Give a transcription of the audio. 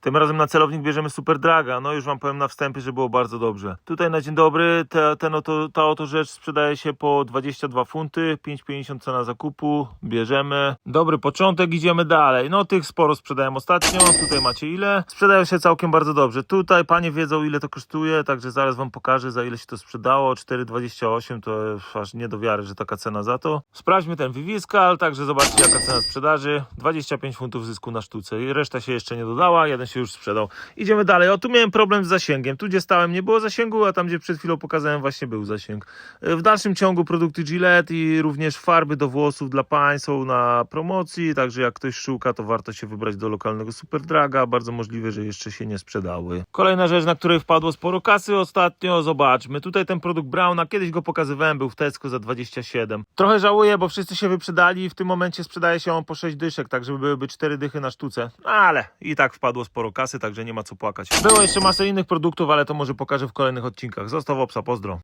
Tym razem na celownik bierzemy Super Draga. No już wam powiem na wstępie, że było bardzo dobrze. Tutaj na dzień dobry te, ten oto, ta oto rzecz sprzedaje się po 22 funty, 5,50 cena zakupu. Bierzemy. Dobry początek, idziemy dalej. No tych sporo sprzedałem ostatnio. Tutaj macie ile. Sprzedają się całkiem bardzo dobrze. Tutaj panie wiedzą ile to kosztuje, także zaraz wam pokażę za ile się to sprzedało. 4,28 to aż nie do wiary, że taka cena za to. Sprawdźmy ten Viviscal, także zobaczcie jaka cena sprzedaży. 25 funtów zysku na sztuce reszta się jeszcze nie dodała, jeden się już sprzedał. Idziemy dalej. O, tu miałem problem z zasięgiem. Tu gdzie stałem nie było zasięgu, a tam gdzie przed chwilą pokazałem właśnie był zasięg. W dalszym ciągu produkty Gillette i również farby do włosów dla pań są na promocji, także jak ktoś szuka, to warto się wybrać do lokalnego Superdraga. Bardzo możliwe, że jeszcze się nie sprzedały. Kolejna rzecz, na której wpadło sporo kasy ostatnio, zobaczmy. Tutaj ten produkt Browna, kiedyś go pokazywałem, był w Tesco za 27. Trochę żałuję, bo wszyscy się wyprzedali i w tym momencie sprzedaje się on po 6 dyszek, tak żeby byłyby 4 dychy na sztuce. Ale i tak wpadło sporo kasy, także nie ma co płakać. Było jeszcze masę innych produktów, ale to może pokażę w kolejnych odcinkach. Zostaw obsa, pozdro.